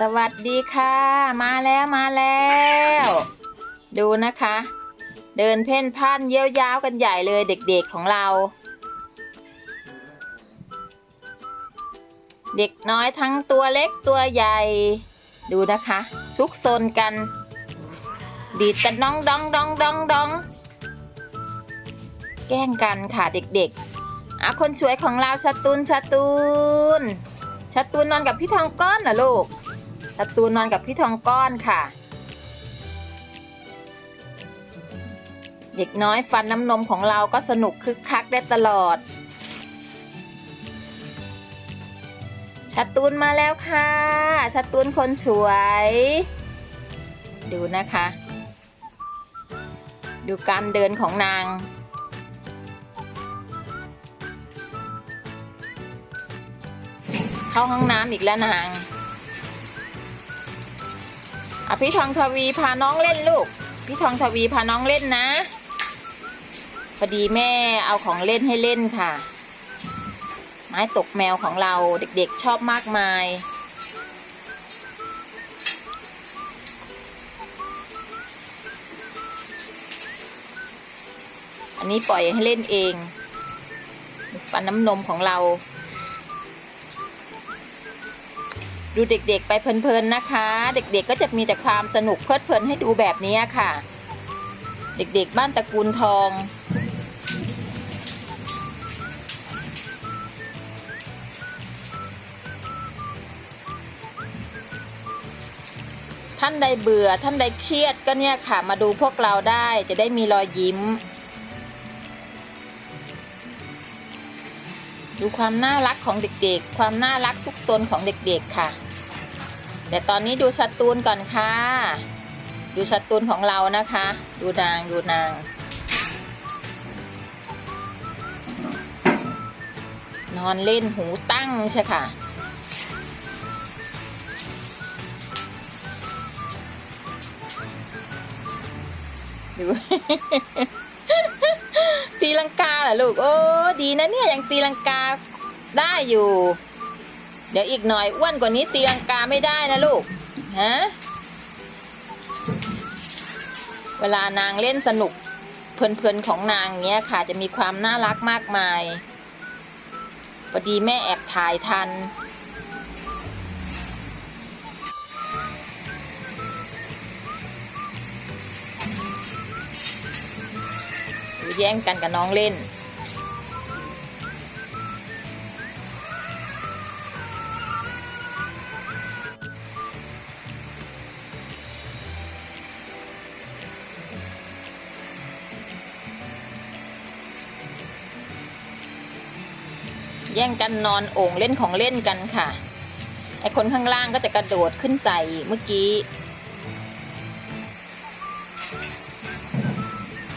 สวัสดีค่ะ มาแล้วมาแล้ว ดูนะคะ เดินเพ่นพ่านเยี่ยวยาวกันใหญ่เลยเด็กๆของเรา เด็กน้อยทั้งตัวเล็กตัวใหญ่ ดูนะคะ ซุกซนกัน ดีดกันดองดองดองดองดองแกล้งกันค่ะเด็กๆอะคนสวยของเราชาตูนชาตูนชาตูนนอนกับพี่ทองก้อนเหรอลูก ชาตูนนอนกับพี่ทองก้อนค่ะ เด็กน้อยฟันน้ำนมของเราก็สนุกคึกคักได้ตลอดชัดตูนมาแล้วค่ะชัดตูนคนสวย ดูนะคะ ดูการเดินของนางเข้าห้องน้ำอีกแล้วนาง อะพี่ทองทวีพาน้องเล่นลูก พี่ทองทวีพาน้องเล่นนะพอดีแม่เอาของเล่นให้เล่นค่ะ ไม้ตกแมวของเราเด็กๆชอบมากมาย อันนี้ปล่อยให้เล่นเอง ปันน้ำนมของเรา ดูเด็กๆ ไปเพลินๆนะคะ เด็กๆก็จะมีแต่ความสนุกเพลิดเพลินให้ดูแบบนี้ค่ะ เด็กๆบ้านตระกูลทองท่านใดเบื่อท่านใดเครียดก็เนี่ยค่ะมาดูพวกเราได้จะได้มีรอยยิ้ม ดูความน่ารักของเด็กๆ ความน่ารักซุกซนของเด็กๆค่ะ แต่ตอนนี้ดูสตูนก่อนค่ะ ดูสตูนของเรานะคะ ดูนางดูนาง นอนเล่นหูตั้งใช่ค่ะ ดู ตีลังกาเหรอลูก โอ้ ดีนะเนี่ย ยังตีลังกาได้อยู่ ดี๋ยวอีกหน่อยอ้วนกว่านี้ตีลังกาไม่ได้นะลูกฮะเวลานางเล่นสนุกเพลินๆของนางเนี้ยค่ะ จะมีความน่ารักมากมายพอดีแม่แอบถ่ายทัน แย่งกันกับน้องเล่น แย่งกันนอนโอ่งเล่นของเล่นกันค่ะ ไอคนข้างล่างก็จะกระโดดขึ้นใส่เมื่อกี้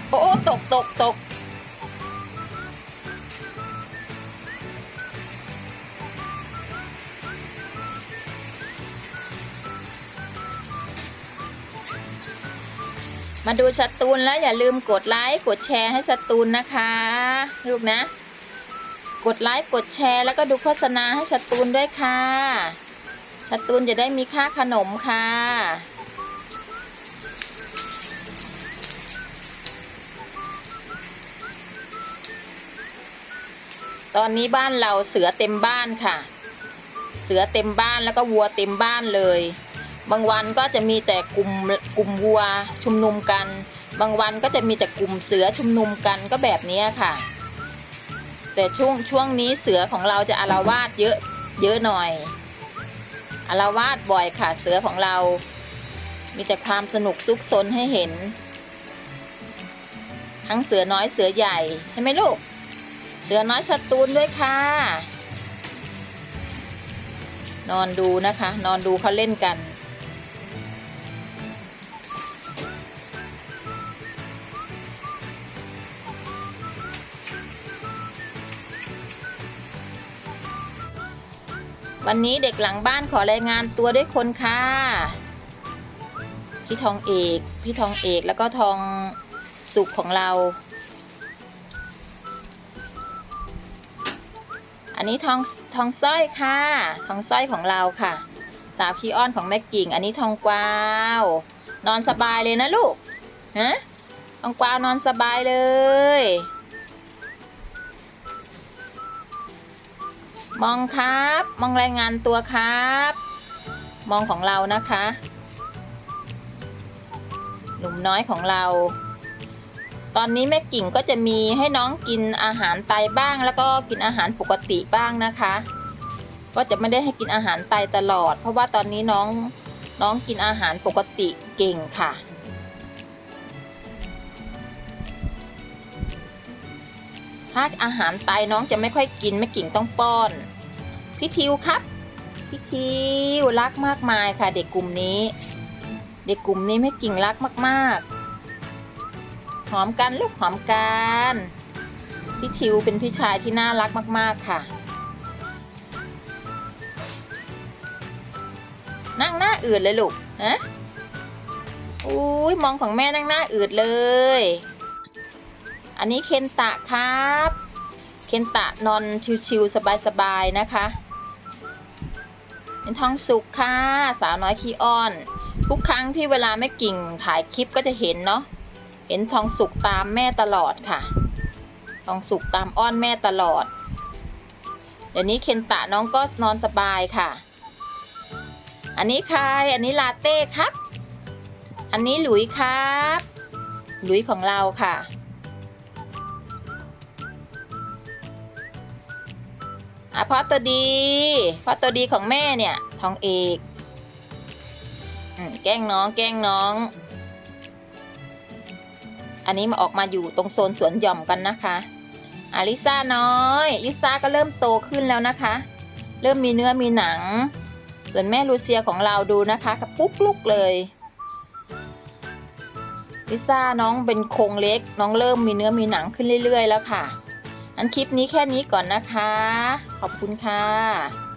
โอ้ตกตกตกมาดูสตูนแล้วอย่าลืมกดไลค์กดแชร์ให้สตูนนะคะ ลูกนะ กดไลค์กดแชร์ แล้วก็ดูโฆษณาให้สตูนด้วยค่ะสตูนจะได้มีค่าขนมค่ะ ตอนนี้บ้านเราเสือเต็มบ้านค่ะ เสือเต็มบ้านแล้วก็วัวเต็มบ้านเลย บางวันก็จะมีแต่กลุ่มกลุ่มวัวชุมนุมกัน บางวันก็จะมีแต่กลุ่มเสือชุมนุมกันก็แบบนี้ค่ะ แต่ช่วงช่วงนี้เสือของเราจะอารวาสเยอะเยอะหน่อยอารวาสบ่อยค่ะเสือของเรา มีแต่ความสนุกซุกซนให้เห็น ทั้งเสือน้อยเสือใหญ่ใช่ไหมลูก เสือน้อยสตูนด้วยค่ะ นอนดูนะคะ นอนดูเขาเล่นกัน วันนี้เด็กหลังบ้านขอรายงานตัวด้วยคนค่ะ พี่ทองเอก พี่ทองเอกแล้วก็ทองสุขของเรา อันนี้ทองทองสร้อยค่ะ ทองสร้อยของเราค่ะ สาวขี้อ้อนของแม่กิ่ง อันนี้ทองกวาว นอนสบายเลยนะลูกฮะทองกวาวนอนสบายเลย มองครับ มองรายงานตัวครับ มองของเรานะคะ หนุ่มน้อยของเรา ตอนนี้แม่กิ่งก็จะมีให้น้องกินอาหารไตบ้าง แล้วก็กินอาหารปกติบ้างนะคะ ก็จะไม่ได้ให้กินอาหารไตตลอด เพราะว่าตอนนี้น้องน้องกินอาหารปกติเก่งค่ะ ถ้าอาหารไตน้องจะไม่ค่อยกินแม่กิ่งต้องป้อน พี่ทิวครับพี่ทิวรักมากมายค่ะ เด็กกลุ่มนี้ เด็กกลุ่มนี้แม่กิ่งรักมาก ๆ หอมกันลูกหอมกันพี่ทิวเป็นพี่ชายที่น่ารักมาก ๆ ค่ะ นั่งหน้าอืดเลยลูกฮะอุ้ยมองของแม่นั่งหน้าอืดเลย อันนี้เคนตะครับ เคนตะนอนชิวๆสบายๆนะคะเป็นทองสุกค่ะ สาวน้อยขี้อ้อน ทุกครั้งที่เวลาแม่กิ่งถ่ายคลิปก็จะเห็นเนาะเห็นทองสุกตามแม่ตลอดค่ะทองสุกตามอ้อนแม่ตลอด เดี๋ยวนี้เคนตะน้องก็นอนสบายค่ะ อันนี้ใครอันนี้ลาเต้ครับ อันนี้หลุยครับ หลุยของเราค่ะ อะพอตัวดี พอตัวดีของแม่เนี่ย ทองเอกอแกล้งน้อง แกล้งน้อง อันนี้มาออกมาอยู่ตรงโซนสวนหย่อมกันนะคะอาลิซ่าน้อยลิซ่าก็เริ่มโตขึ้นแล้วนะคะ เริ่มมีเนื้อมีหนัง ส่วนแม่ลูเซียของเราดูนะคะกับปุ๊กลุกเลยลิซ่าน้องเป็นโครงเล็ก น้องเริ่มมีเนื้อมีหนังขึ้นเรื่อย ๆ แล้วค่ะ อันคลิปนี้แค่นี้ก่อนนะคะ ขอบคุณค่ะ